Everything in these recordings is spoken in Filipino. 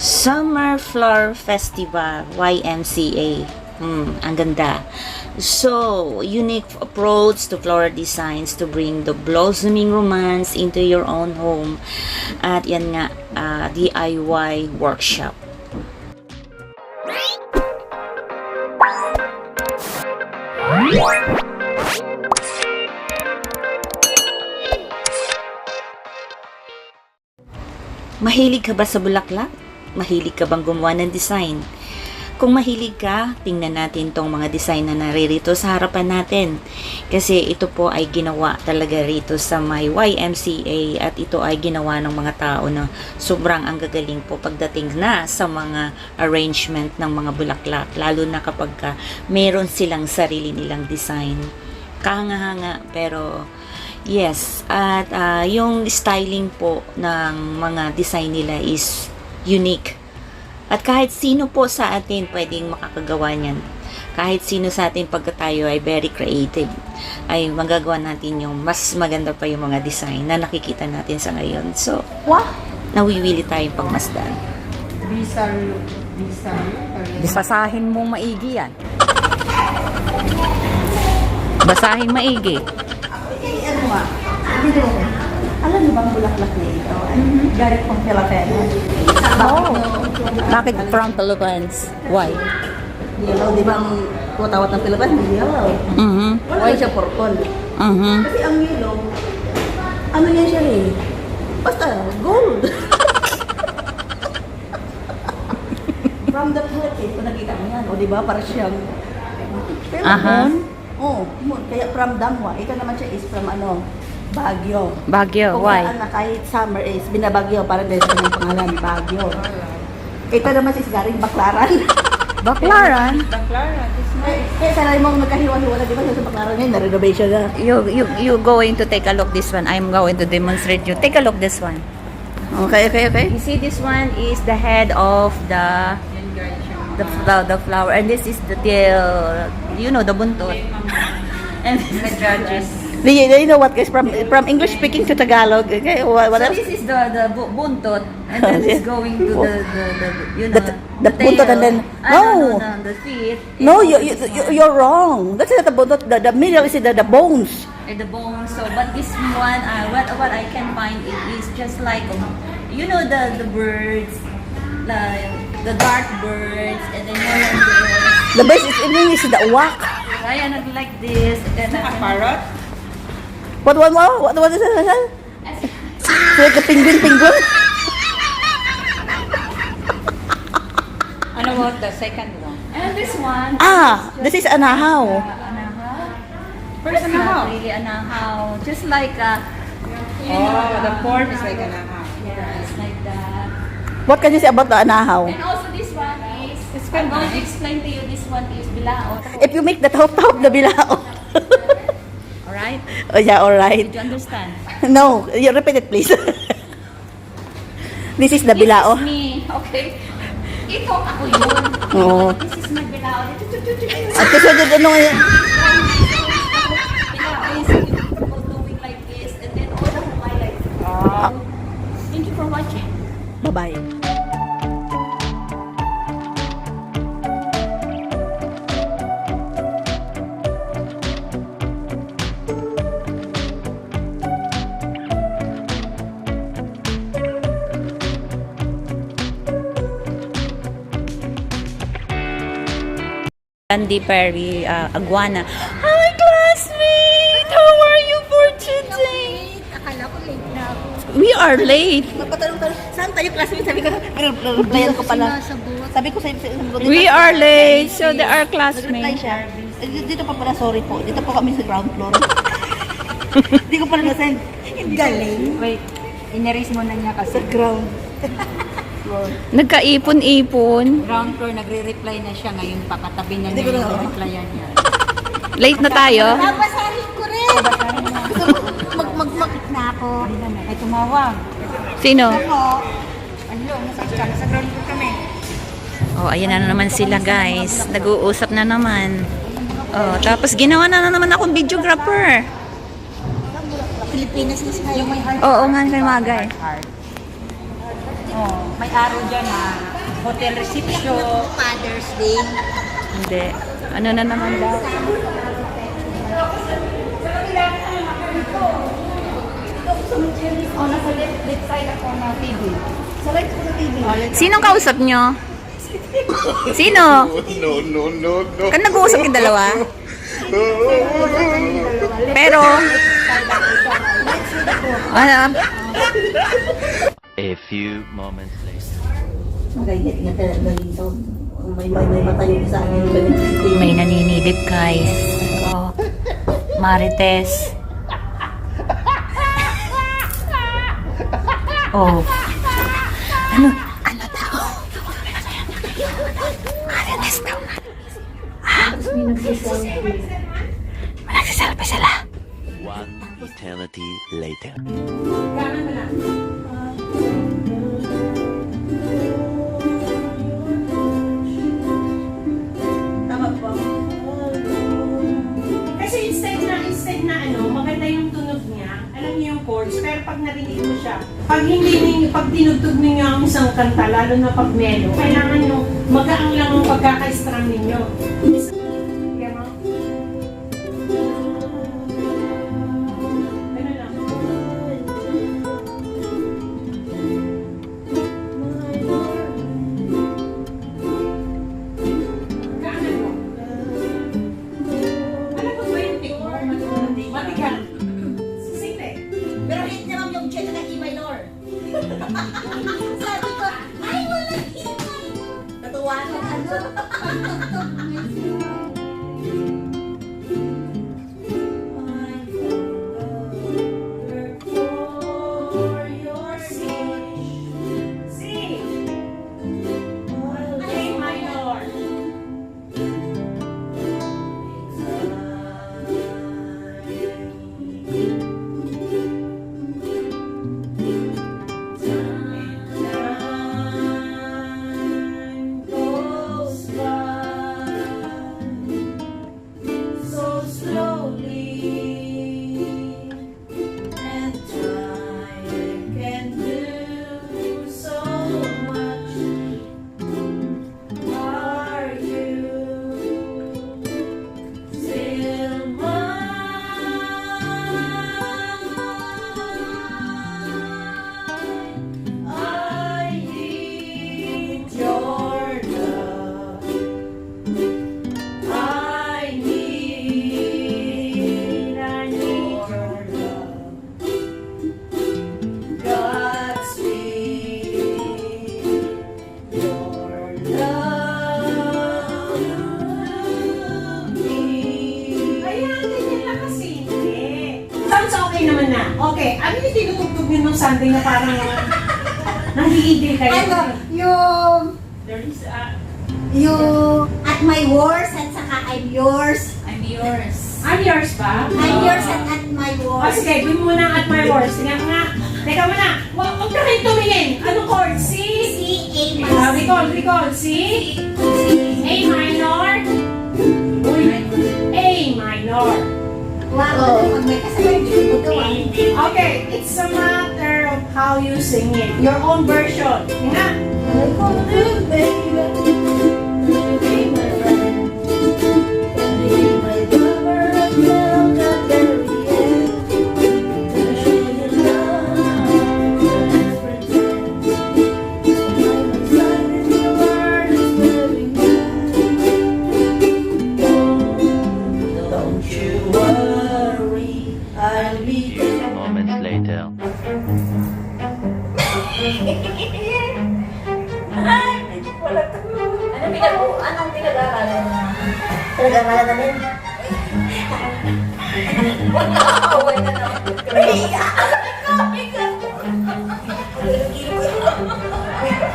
Summer Flower Festival, YMCA. Hmm, ang ganda. So, unique approach to flower designs to bring the blossoming romance into your own home. At yan nga, ah, DIY workshop. Mahilig ka ba sa bulaklak? Mahilig ka bang gumawa ng design? Kung mahilig ka, tingnan natin tong mga design na naririto sa harapan natin. Kasi ito po ay ginawa talaga rito sa may YMCA at ito ay ginawa ng mga tao na sobrang ang gagaling po pagdating na sa mga arrangement ng mga bulaklak. Lalo na kapag ka meron silang sarili nilang design. Kahanga-hanga pero Yes, at ah, yung styling po ng mga design nila is unique. At kahit sino po sa atin pwedeng makakagawa niyan. Kahit sino sa atin pagka tayo ay very creative, ay magagawa natin yung mas maganda pa yung mga design na nakikita natin sa ngayon. So, Wah! nawiwili tayong pagmasdan. Bisar, bisar. Basahin mong maigi yan. Basahin maigi. Ano nga? Mo. Alam niyo bang bulaklak na ito? Galing pang Philippines. Oh. Bakit from Philippines? Why? Yellow, di ba ang tutawat ng Philippines? Yellow. Mm-hmm. Why siya purple? Mm-hmm. Kasi ang yellow, ano yan siya eh? Basta, gold. From the Philippines, kung nakita mo yan, o di ba, para siyang... Aha. moon, oh. Kaya from Damwa, ito naman siya is from ano, Baguio. Baguio, Kung why? saan na kahit summer is binabagyo para dahil sa kanyang pangalan, Baguio. Ito naman is garing Baklaran. Baklaran? eh, eh, sana mo nagkahiwa-hiwala, di ba? Sa Baklaran ngayon, na-renovation na. You, you, you going to take a look this one. I'm going to demonstrate you. Take a look this one. Okay, okay, okay. You see this one is the head of the the, the, the flower and this is the tail, you know, the buntot. and the judges. Do you, do you know what guys from from English speaking to Tagalog? Okay, what, what So else? this is the the bu- buntot and then it's going to the the, the you know The- the buntot and then- Ah, no, no, no. no, the feet. No, you, you, you you're wrong. That's not the buntot. The, the middle is the, the bones. and the bones. So, but this one, uh, what what I can find it is just like um, you know the the birds, like the dark birds, and then you have this. The best is in English is the uwak. Ayan, nag like this, and then a parrot. What what what what what is it? It's like a penguin penguin. Ano about the second one? And this one. Ah, this is anahaw. Anahaw. First anahaw. Not really anahaw. Just like a. You know, the form is like an aha. Yeah, it's like that. What can you say about the anahaw? And also this one is. I'm going to explain to you. This one is bilao. If you make the top top the bilao. Alright? oh yeah, all right. Did you understand? No, you repeat it please. this is the bilao. This is me. Okay? Ito ako yun. Oo. This is my bilao. At kasi ano ngayon? Bilao is people doing like this and then all I like. Thank you for watching. Bye-bye. Andy Perry uh, Aguana. Hi, classmate! How are you for today? Akala ko late na ako. We are late. Magpatanong-tanong, saan tayo classmate? Sabi ko, replyan ko pala. Sabi ko sa We are late, so they are classmates. siya. Dito pa pala, sorry po. Dito po kami sa ground floor. Hindi ko pala na-send. Galing. Wait, inerase mo na niya Sa kasi. ground. Nagkaipon-ipon. Ground floor, nagre-reply na siya ngayon pa. Katabi na niya yung replyan niya. Late na tayo. Babasahin ko rin. mag, mag, mag, Na ako. Ay, tumawag. Sino? Ano, nasa ground floor kami. Oh, ayan na naman sila guys. Nag-uusap na naman. Oh, tapos ginawa na, na naman akong videographer. Pilipinas na siya. Yung may heart. Oo nga, kay Magay. Oh. may araw dyan na hotel reception. Father's Day. Hindi. Ano na naman daw? O, nasa left, left side ako na TV. Sa right ko sa TV. Sinong kausap nyo? Sino? No, no, no, no. Kan nag-uusap yung dalawa? Pero, ano, A few moments later. Magayit nga talaga. May may may mata yung isa akin. may naninilip guys. Oh, Marites. Oh. Ano? Ano daw? Marites daw na. Ah? Nagsiselfie sila. One eternity later. Chords, pero pag narinig mo siya, pag hindi ninyo, pag tinugtog ninyo ang isang kanta, lalo na pag melo, kailangan nyo, magaang lang ang pagkaka-strum ninyo. Ano, yung, There is a... yung at my worst at saka I'm yours. I'm yours. I'm yours ba? I'm yours at at my O worst. sige, gawin mo na at my worst. Tingnan ko nga. Teka muna. Huwag huwag ka rin tumingin. Anong chord? C? C, A, Ah, minor. recall, recall. C? A minor? Uy, A minor. Wow, pag may kasama how you sing it. Your own version. Nga. Pinag-aralan namin. Away ka na.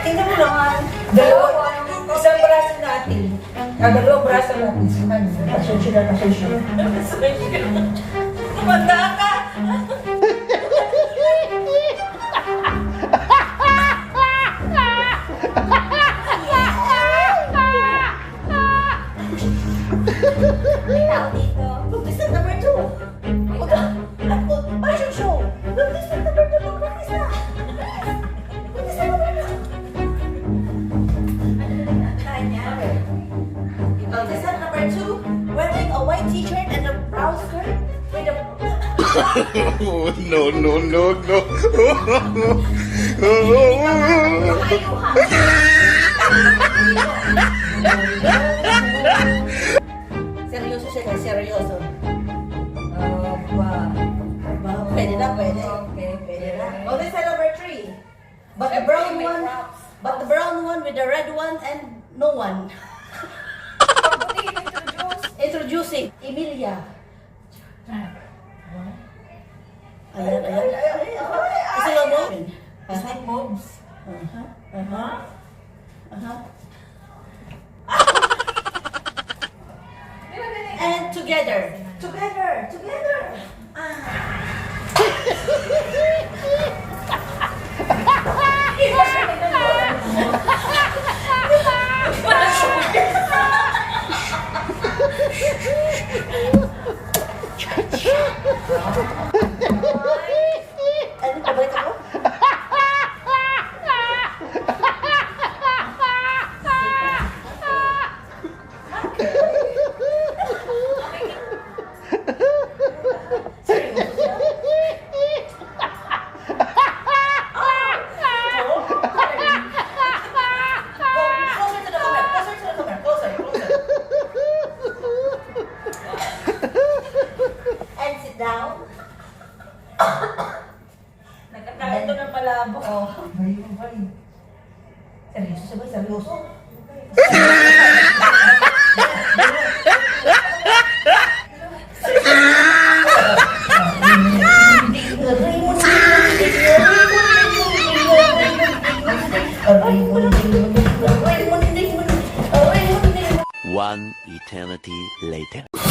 Tingnan mo naman. Dalawa, isang braso natin. Ah, dalawang braso natin. Pasensya na, pasensya. Tumanda ka! No. Seryoso siya, seryoso. Aba. Aba, pwede na, pwede. Okay, pwede na. Oh, this is number three. But the brown one, but the brown one with the red one and no one. Introducing Emilia. Ayan, ayan. Isa lang mo? Isa moves. Uh-huh. Uh-huh. Uh-huh. And together. Together. Together. Ano eternity later. Oh,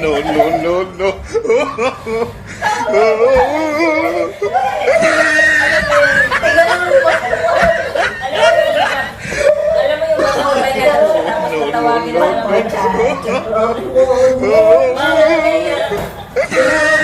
no, no, no, no. Alam mo yung mga kulay na lang siya. Tapos No, no, tatawagin no, mo no. ng mga